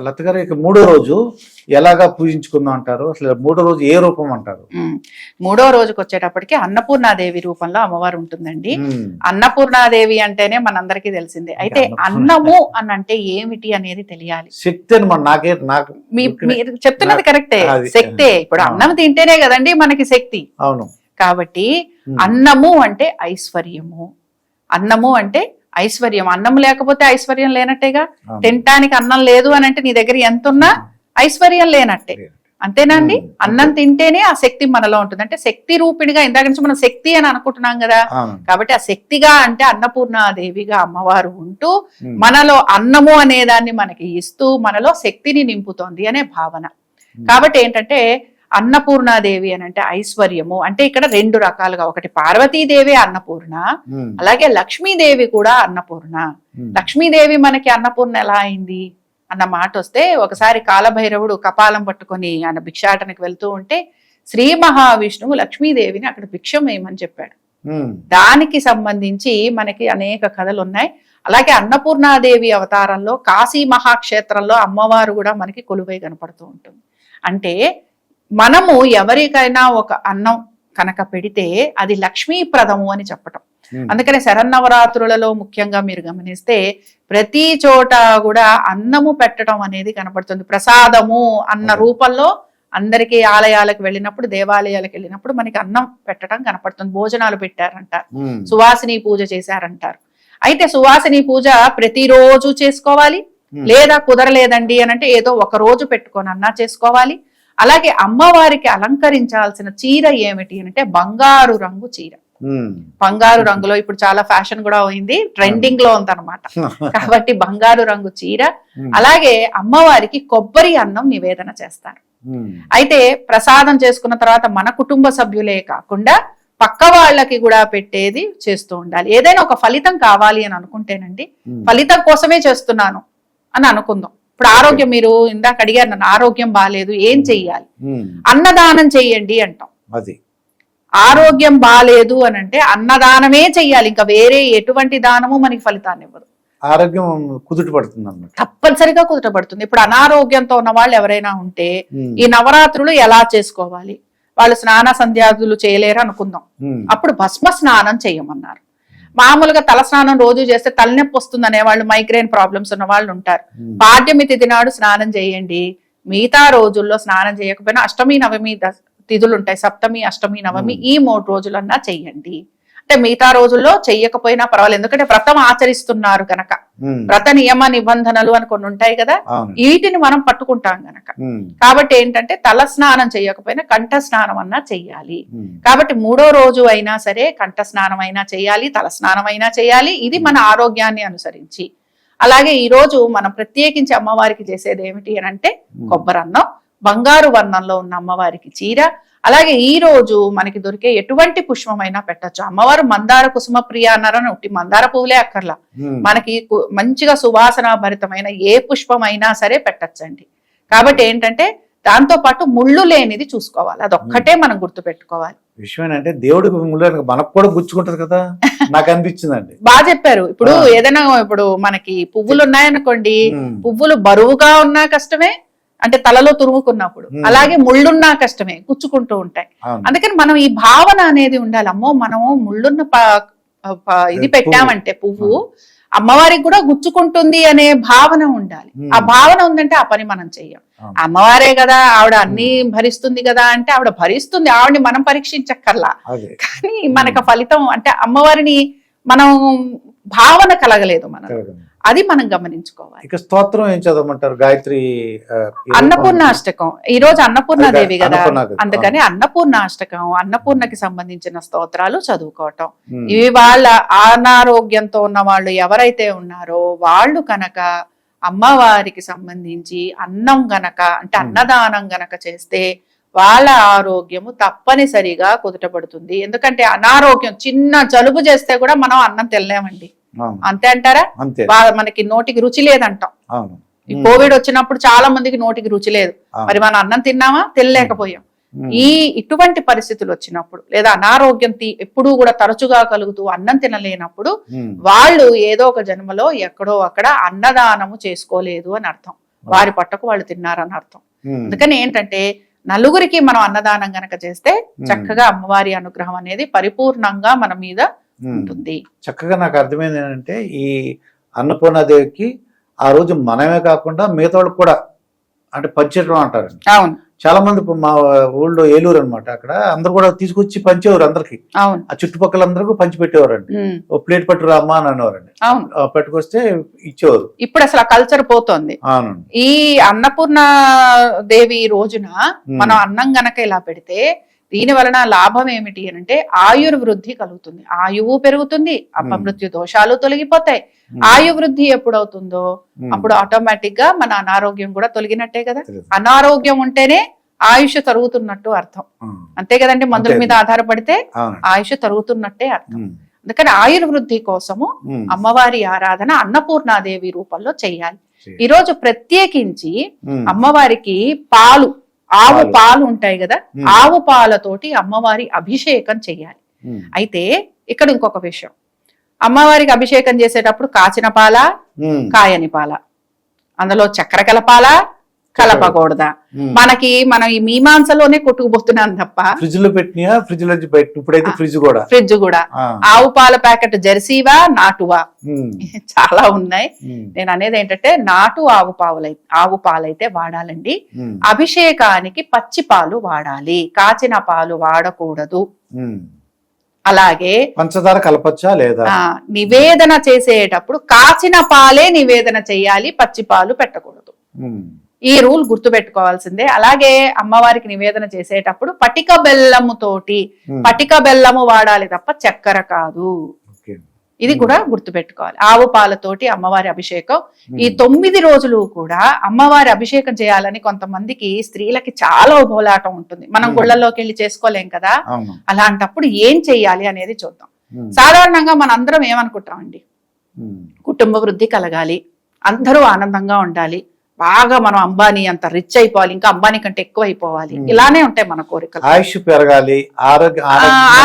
లత గారు ఇక మూడో రోజు ఎలాగా పూజించుకుందాం అంటారు? అసలు మూడో రోజు ఏ రూపం అంటారు. మూడో రోజుకి వచ్చేటప్పటికి అన్నపూర్ణాదేవి రూపంలో అమ్మవారు ఉంటుందండి. అన్నపూర్ణాదేవి అంటేనే మనందరికీ తెలిసిందే. అయితే. అన్నము అని అంటే ఏమిటి అనేది తెలియాలి. శక్తి అని మన నాకే నాకు మీరు చెప్తున్నది కరెక్టే. శక్తే. ఇప్పుడు. అన్నం తింటేనే కదండి మనకి శక్తి. అవును. కాబట్టి అన్నము అంటే ఐశ్వర్యము. అన్నము అంటే ఐశ్వర్యం. అన్నం లేకపోతే ఐశ్వర్యం లేనట్టేగా. తినటానికి అన్నం లేదు అని అంటే నీ దగ్గర ఎంత ఉన్నా ఐశ్వర్యం లేనట్టే. అంతేనండి అన్నం తింటేనే ఆ శక్తి మనలో ఉంటుంది. అంటే శక్తి రూపిణిగా ఇందాక నుంచి మనం శక్తి అని అనుకుంటున్నాం కదా. కాబట్టి ఆ శక్తిగా అంటే అన్నపూర్ణాదేవిగా అమ్మవారు ఉంటూ మనలో అన్నము అనే దాన్ని మనకి ఇస్తూ మనలో శక్తిని నింపుతోంది అనే భావన. కాబట్టి ఏంటంటే అన్నపూర్ణాదేవి అని అంటే ఐశ్వర్యము. అంటే ఇక్కడ రెండు రకాలుగా ఒకటి పార్వతీదేవి అన్నపూర్ణ అలాగే లక్ష్మీదేవి కూడా అన్నపూర్ణ. లక్ష్మీదేవి మనకి అన్నపూర్ణ ఎలా అయింది అన్న మాట వస్తే ఒకసారి కాలభైరవుడు కపాలం పట్టుకొని ఆయన భిక్షాటనకి వెళ్తూ ఉంటే శ్రీ మహావిష్ణువు లక్ష్మీదేవిని అక్కడ భిక్షం వేయమని చెప్పాడు. దానికి సంబంధించి మనకి అనేక కథలు ఉన్నాయి. అలాగే అన్నపూర్ణాదేవి అవతారంలో కాశీ మహాక్షేత్రంలో అమ్మవారు కూడా మనకి కొలువై కనపడుతూ ఉంటుంది. అంటే మనము ఎవరికైనా ఒక అన్నం కనుక పెడితే అది లక్ష్మీప్రదము అని చెప్పటం. అందుకనే శరన్నవరాత్రులలో ముఖ్యంగా మీరు గమనిస్తే ప్రతి చోట కూడా అన్నము పెట్టడం అనేది కనపడుతుంది. ప్రసాదము అన్న. రూపంలో అందరికీ ఆలయాలకు వెళ్ళినప్పుడు దేవాలయాలకు వెళ్ళినప్పుడు మనకి అన్నం పెట్టడం కనపడుతుంది. భోజనాలు పెట్టారంటారు. సువాసిని పూజ చేశారంటారు. అయితే సువాసిని పూజ ప్రతిరోజు చేసుకోవాలి? లేదా కుదరలేదండి అని అంటే ఏదో ఒక రోజు పెట్టుకొని అన్నా చేసుకోవాలి? అలాగే అమ్మవారికి అలంకరించాల్సిన చీర ఏమిటి అంటే బంగారు రంగు చీర. బంగారు రంగులో ఇప్పుడు చాలా ఫ్యాషన్ కూడా అయింది ట్రెండింగ్లో ఉందన్నమాట. కాబట్టి బంగారు రంగు చీర అలాగే అమ్మవారికి కొబ్బరి అన్నం నివేదన చేస్తారు. అయితే ప్రసాదం చేసుకున్న తర్వాత మన కుటుంబ సభ్యులే కాకుండా పక్క వాళ్ళకి కూడా పెట్టేది చేస్తూ ఉండాలి. ఏదైనా ఒక ఫలితం కావాలి అని అనుకుంటేనండి ఫలితం కోసమే చేస్తున్నాను అని అనుకుందాం. ఇప్పుడు ఆరోగ్యం మీరు ఇందాక అడిగారు నన్ను ఆరోగ్యం బాగాలేదు ఏం చెయ్యాలి? అన్నదానం చెయ్యండి అంటాం. అది. ఆరోగ్యం బాగాలేదు అని అంటే అన్నదానమే చెయ్యాలి ఇంకా వేరే ఎటువంటి దానము మనకి ఫలితాన్ని ఇవ్వదు. ఆరోగ్యం కుదుట పడుతుంది అన్నమాట తప్పనిసరిగా కుదుటపడుతుంది ఇప్పుడు అనారోగ్యంతో ఉన్న వాళ్ళు ఎవరైనా ఉంటే ఈ నవరాత్రులు ఎలా చేసుకోవాలి? వాళ్ళు స్నాన సంధ్యాదులు చేయలేరు అనుకుందాం. అప్పుడు భస్మ స్నానం చేయమన్నారు మామూలుగా తల స్నానం రోజు చేస్తే తలనొప్పి వస్తుంది అనే వాళ్ళు మైగ్రేన్ ప్రాబ్లమ్స్ ఉన్న వాళ్ళు ఉంటారు. పాడ్యమి తిథి నాడు స్నానం చేయండి. మిగతా రోజుల్లో స్నానం చేయకపోయినా అష్టమి నవమి తిథులు ఉంటాయి సప్తమి అష్టమి నవమి ఈ మూడు రోజులన్నా చెయ్యండి అంటే మిగతా రోజుల్లో చెయ్యకపోయినా పర్వాలేదు. ఎందుకంటే వ్రతం ఆచరిస్తున్నారు గనక. వ్రత నియమ నిబంధనలు అని కొన్ని ఉంటాయి కదా వీటిని మనం పట్టుకుంటాం గనక. కాబట్టి ఏంటంటే తల స్నానం చేయకపోయినా కంఠ స్నానం అన్నా చెయ్యాలి. కాబట్టి మూడో రోజు అయినా సరే కంఠ స్నానం అయినా చేయాలి తల స్నానం అయినా చేయాలి ఇది మన ఆరోగ్యాన్ని అనుసరించి. అలాగే ఈ రోజు మనం ప్రత్యేకించి అమ్మవారికి చేసేది ఏమిటి అని అంటే కొబ్బరన్నం బంగారు వర్ణంలో ఉన్న అమ్మవారికి చీర. అలాగే ఈ రోజు మనకి దొరికే ఎటువంటి పుష్పమైనా పెట్టొచ్చు. అమ్మవారు మందార కుసుమ ప్రియ అన్నారని ఉట్టి మందార పువ్వులే అక్కర్లా. మనకి మంచిగా సువాసన భరితమైన ఏ పుష్పమైనా సరే పెట్టచ్చండి. కాబట్టి ఏంటంటే దాంతో పాటు ముళ్ళు లేనిది చూసుకోవాలి. అదొక్కటే మనం గుర్తు పెట్టుకోవాలి విషయం ఏంటంటే దేవుడికి ముళ్ళు మనకు కూడా గుచ్చుకుంటది కదా? నాకు అనిపించిందండి. బాగా చెప్పారు. ఇప్పుడు. ఏదైనా ఇప్పుడు మనకి పువ్వులు ఉన్నాయనుకోండి పువ్వులు బరువుగా ఉన్నా కష్టమే అంటే తలలో తురుముకున్నప్పుడు. అలాగే ముళ్ళున్నా కష్టమే గుచ్చుకుంటూ ఉంటాయి. అందుకని మనం ఈ భావన అనేది ఉండాలి. అమ్మో మనము ముళ్ళున్న ఇది. పెట్టామంటే పువ్వు అమ్మవారికి కూడా గుచ్చుకుంటుంది అనే భావన ఉండాలి. ఆ భావన ఉందంటే ఆ పని మనం చెయ్యం. అమ్మవారే కదా ఆవిడ అన్ని భరిస్తుంది కదా అంటే ఆవిడ భరిస్తుంది ఆవిడని మనం పరీక్షించక్కర్లా. కానీ మనకు ఫలితం అంటే అమ్మవారిని మనం భావన కలగలేదు మనం. అది మనం గమనించుకోవాలి. ఇక స్తోత్రం ఏం చదవమంటారు? గాయత్రి ఆ, ఈ అన్నపూర్ణ రూపం- అష్టకం ఈ రోజు అన్నపూర్ణ దేవి కదా. అందుకని అన్నపూర్ణ అష్టకం అన్నపూర్ణకి సంబంధించిన స్తోత్రాలు చదువుకోవటం. ఉమ్, ఇవి వాళ్ళ అనారోగ్యంతో ఉన్న వాళ్ళు ఎవరైతే ఉన్నారో వాళ్ళు కనుక అమ్మవారికి సంబంధించి అన్నం గనక అంటే. అన్నదానం గనక చేస్తే వాళ్ళ ఆరోగ్యము తప్పనిసరిగా కుదుటపడుతుంది. ఎందుకంటే అనారోగ్యం చిన్న జలుబు చేస్తే కూడా మనం అన్నం తినలేమండి. అంతే అంటారా? మనకి నోటికి రుచి లేదంటాం. ఈ కోవిడ్ వచ్చినప్పుడు చాలా మందికి నోటికి రుచి లేదు. మరి మనం అన్నం తిన్నామా? తినలేకపోయాం. ఉమ్, ఈ ఇటువంటి పరిస్థితులు వచ్చినప్పుడు లేదా అనారోగ్యం ఎప్పుడూ కూడా తరచుగా కలుగుతూ అన్నం తినలేనప్పుడు వాళ్ళు ఏదో ఒక జన్మలో ఎక్కడో అక్కడ అన్నదానము చేసుకోలేదు అని అర్థం. వారి పట్టకు వాళ్ళు తిన్నారని అర్థం. అందుకని ఏంటంటే నలుగురికి మనం అన్నదానం గనక చేస్తే చక్కగా అమ్మవారి అనుగ్రహం అనేది పరిపూర్ణంగా మన మీద. ఉంటుంది. చక్కగా నాకు అర్థమైంది ఏంటంటే ఈ అన్నపూర్ణాదేవికి ఆ రోజు మనమే కాకుండా మిగతా వాళ్ళకి కూడా అంటే పంచడం అంటారు అవును. చాలా మంది మా ఊళ్ళో ఏలూరు అన్నమాట. అక్కడ అందరు కూడా తీసుకొచ్చి పంచేవారు అందరికి. అవును. ఆ చుట్టుపక్కల అందరికీ పంచి పెట్టేవారండి. ఓ ప్లేట్ పట్టురా అమ్మా అని అనేవారండి. పట్టుకొస్తే ఇచ్చేవారు. ఇప్పుడు అసలు ఆ కల్చర్ పోతోంది. ఈ అన్నపూర్ణ దేవి రోజున మనం అన్నం గనక ఇలా పెడితే దీని వలన లాభం ఏమిటి అని అంటే ఆయుర్వృద్ధి కలుగుతుంది. ఆయువు పెరుగుతుంది అపమృత్యు దోషాలు తొలగిపోతాయి. ఆయువృద్ధి ఎప్పుడవుతుందో? అప్పుడు ఆటోమేటిక్గా మన అనారోగ్యం కూడా తొలగినట్టే కదా. అనారోగ్యం ఉంటేనే ఆయుష్ తరుగుతున్నట్టు అర్థం. అంతే కదండి మందుల. మీద ఆధారపడితే ఆయుష్ తరుగుతున్నట్టే అర్థం. అందుకని ఆయుర్వృద్ధి కోసము అమ్మవారి ఆరాధన అన్నపూర్ణాదేవి రూపంలో చేయాలి. చేయాలి. ఈ రోజు ప్రత్యేకించి అమ్మవారికి పాలు ఆవు పాలు. ఉంటాయి కదా ఆవు పాలతోటి అమ్మవారి అభిషేకం చెయ్యాలి అయితే ఇక్కడ ఇంకొక విషయం. అమ్మవారికి అభిషేకం చేసేటప్పుడు కాచిన పాల? కాయని పాల. అందులో చక్కెర కలపాలా కలపకూడదా. మనకి మనం ఈ మీమాంసలోనే కొట్టుకుపోతున్నాం తప్ప ఫ్రిడ్జ్లో పెట్టినా ఫ్రిడ్జ్లో బయట ఇప్పుడైతే ఫ్రిడ్జ్ కూడా. ఫ్రిడ్జ్ కూడా. ఆవు పాల ప్యాకెట్ జెర్సీవా నాటువా? చాలా ఉన్నాయి. నేను అనేది ఏంటంటే నాటు ఆవు పావులై ఆవు పాలైతే వాడాలండి. అభిషేకానికి పచ్చి పాలు వాడాలి. కాచిన పాలు వాడకూడదు. అలాగే పంచదార కలపచ్చా లేదా? నివేదన చేసేటప్పుడు కాచిన పాలే నివేదన చేయాలి పచ్చి పాలు పెట్టకూడదు. ఈ రూల్ గుర్తు పెట్టుకోవాల్సిందే అలాగే అమ్మవారికి నివేదన చేసేటప్పుడు పటిక బెల్లము తోటి ఉమ్, పటిక బెల్లము వాడాలి తప్ప చక్కెర కాదు. ఇది కూడా గుర్తు పెట్టుకోవాలి ఆవు పాలతోటి అమ్మవారి అభిషేకం. ఈ తొమ్మిది రోజులు కూడా అమ్మవారి అభిషేకం చేయాలని కొంతమందికి స్త్రీలకి చాలా ఉబోలాటం ఉంటుంది. మనం Hmm. గుళ్ళల్లోకి వెళ్ళి చేసుకోలేం కదా? అలాంటప్పుడు ఏం చెయ్యాలి అనేది చూద్దాం. సాధారణంగా మన అందరం ఏమనుకుంటామండి కుటుంబ వృద్ధి కలగాలి. అందరూ ఆనందంగా ఉండాలి. బాగా మనం అంబానీ అంత రిచ్ అయిపోవాలి ఇంకా అంబానీ కంటే ఎక్కువ అయిపోవాలి. ఇలానే ఉంటాయి మన కోరికలు. ఆయుష్ పెరగాలి.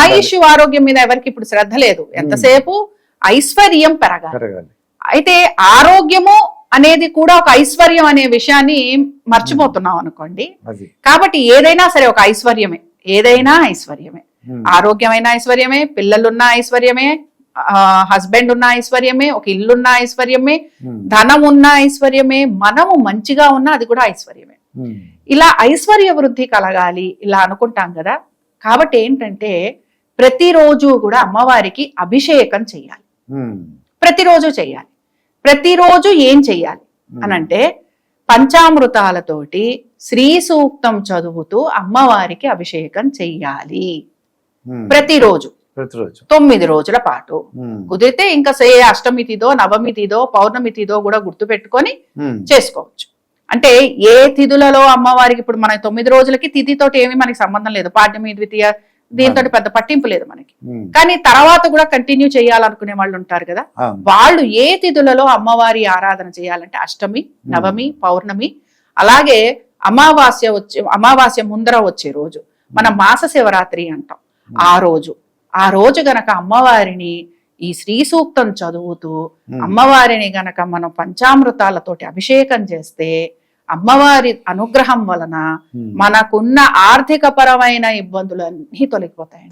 ఆయుష్ ఆరోగ్యం మీద ఎవరికి ఇప్పుడు శ్రద్ధ లేదు. ఎంతసేపు ఐశ్వర్యం పెరగాలి. అయితే ఆరోగ్యము అనేది కూడా ఒక ఐశ్వర్యం అనే విషయాన్ని మర్చిపోతున్నాం అనుకోండి. కాబట్టి ఏదైనా సరే ఒక ఐశ్వర్యమే. ఏదైనా ఐశ్వర్యమే. ఆరోగ్యమైన ఐశ్వర్యమే పిల్లలున్న ఐశ్వర్యమే హస్బెండ్ ఉన్న ఐశ్వర్యమే ఒక ఇల్లున్న ఐశ్వర్యమే ఉమ్, ధనం ఉన్న ఐశ్వర్యమే మనము మంచిగా ఉన్న అది కూడా ఐశ్వర్యమే. ఉమ్, ఇలా ఐశ్వర్య వృద్ధి కలగాలి ఇలా అనుకుంటాం కదా. కాబట్టి ఏంటంటే ప్రతిరోజు కూడా అమ్మవారికి అభిషేకం చేయాలి. ఉమ్, ప్రతిరోజు చేయాలి. ప్రతిరోజు ఏం చెయ్యాలి ఉమ్, అనంటే పంచామృతాలతోటి శ్రీ సూక్తం చదువుతూ అమ్మవారికి అభిషేకం చెయ్యాలి. ప్రతిరోజు. ప్రతిరోజు. తొమ్మిది రోజుల పాటు. కుదిరితే ఇంకా సే అష్టమి తిథో నవమి తిథో పౌర్ణమి తిథో కూడా గుర్తు పెట్టుకొని చేసుకోవచ్చు. అంటే ఏ తిథులలో అమ్మవారికి ఇప్పుడు మన తొమ్మిది రోజులకి తిథితోటి ఏమీ మనకి సంబంధం లేదు. పాడ్యమి ద్వితీయ దీంతో పెద్ద పట్టింపు లేదు మనకి. కానీ తర్వాత కూడా కంటిన్యూ చేయాలనుకునే వాళ్ళు ఉంటారు కదా. వాళ్ళు ఏ తిథులలో అమ్మవారి ఆరాధన చేయాలంటే అష్టమి నవమి పౌర్ణమి అలాగే అమావాస్య వచ్చే అమావాస్య ముందర వచ్చే రోజు. మనం మాస శివరాత్రి అంటాం. ఆ రోజు. ఆ రోజు గనక అమ్మవారిని ఈ శ్రీ సూక్తం చదువుతూ అమ్మవారిని గనక మనం పంచామృతాలతోటి అభిషేకం చేస్తే అమ్మవారి అనుగ్రహం వలన మనకున్న ఆర్థిక పరమైన ఇబ్బందులన్నీ తొలగిపోతాయి